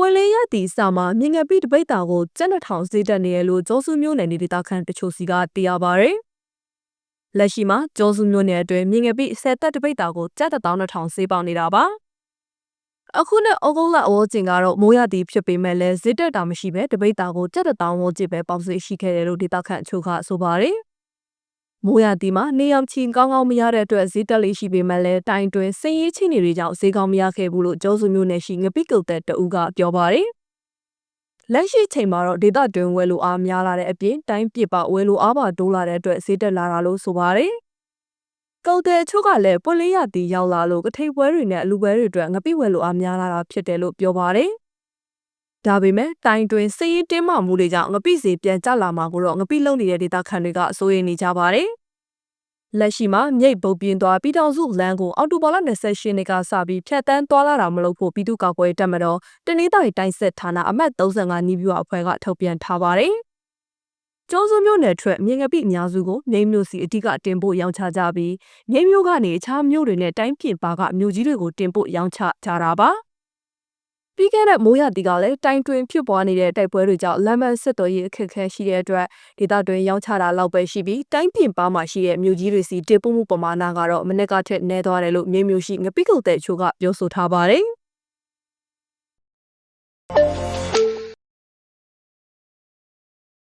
ပွင့်လေးရသည့်စာမှာမြင်ငယ်ပိတပိတ်တာကိုကျက်နှစ်ထောင်ဈေးတက်နေရလို့ကျောစုမျိုးနယ်နေဒေသခံတချို့စီကသိရပါဗျ။လက်ရှိမှာကျောစုမျိုးနယ်အတွင်းမြင်ငယ်ပိဆယ်သက်တပိတ်တာကိုကျက်တစ်သောင်းနှစ်ထောင်ဈေးပေါက်နေတာပါ။အခုနဲ့ဩဂုတ်လအဝကျင်ကတော့မိုးရသည်ဖြစ်ပေမဲ့လည်းဈေးတက်တာမရှိပဲတပိတ်တာကိုကျက်တစ်သောင်းဝန်းကျင်ပဲပေါက်ဈေးရှိခဲ့တယ်လို့ဒေသခံအချို့ကဆိုပါတယ်။ မိုးရသည်မှာနေရောင်ချီကောင်းကောင်းမရတဲ့အတွက်ဈေးတက်လေးရှိပေမဲ့လည်းတိုင်တွင်စင်ရေးချင်းတွေကြောင့်ဈေးကောင်းမရခဲ့ဘူးလို့ကျောစုမျိုးနယ်ရှိငပိကုတ်တဲ့တအူးကပြောပါတယ်။လက်ရှိချိန်မှာတော့ဒေတာတွင်ဝယ်လိုအားများလာတဲ့အပြင်တိုင်းပြစ်ပါဝယ်လိုအားပါတိုးလာတဲ့အတွက်ဈေးတက်လာတာလို့ဆိုပါတယ်။ကုတ်တဲ့အချို့ကလည်းပွင့်လေးရသည်ရောက်လာလို့ကထိတ်ပွဲတွေနဲ့အလူပွဲတွေအတွက်ငပိဝယ်လိုအားများလာတာဖြစ်တယ်လို့ပြောပါတယ်။ ဒါပေမဲ့တိုင်တွင်စည်ရင်တင်းမာမှုတွေကြောင့်ငပိစီပြန်ကျလာမှာကိုတော့ငပိလုံနေတဲ့ဒေသခံတွေကအစိုးရနေကြပါတယ်။လက်ရှိမှာမြိတ်ပုတ်ပြင်းသွားပြည်တော်စုလမ်းကိုအော်တိုဘော်လာ28နှစ်ကစပြီးဖြတ်တန်းသွားလာတာမလုပ်ဖို့ပြည်သူ့ကောက်ွယ်တက်မတော်တနင်္သာရီတိုင်းစစ်ဌာနအမှတ်35နီးပြအဖွဲ့ကထုတ်ပြန်ထားပါတယ်။ကျောစုမျိုးနယ်ထွက်မြင်ငပိအများစုကိုမြိတ်မြို့စီအဓိကတင်ပို့ရောင်းချကြပြီးမြိတ်မြို့ကနေအခြားမြို့တွေနဲ့တိုင်းပြင်ပါကမြို့ကြီးတွေကိုတင်ပို့ရောင်းချကြတာပါ။ ပြီးခဲ့တဲ့မိုးရတီကလည်းတိုင်တွင်ဖြစ်ပွားနေတဲ့တိုက်ပွဲတွေကြောင့်လမ်းမဆက်တော်ရေးအခက်အခဲရှိတဲ့အတွက်ဒေသတွင်းရောင်းချတာလောက်ပဲရှိပြီးတိုင်းပြင်ပမှာရှိတဲ့မြို့ကြီးတွေစီတင်ပို့မှုပမာဏကတော့မနက်ကထက်နည်းသွားတယ်လို့မြေမျိုးရှိငပိကုတ်တဲ့အချို့ကပြောဆိုထားပါတယ်။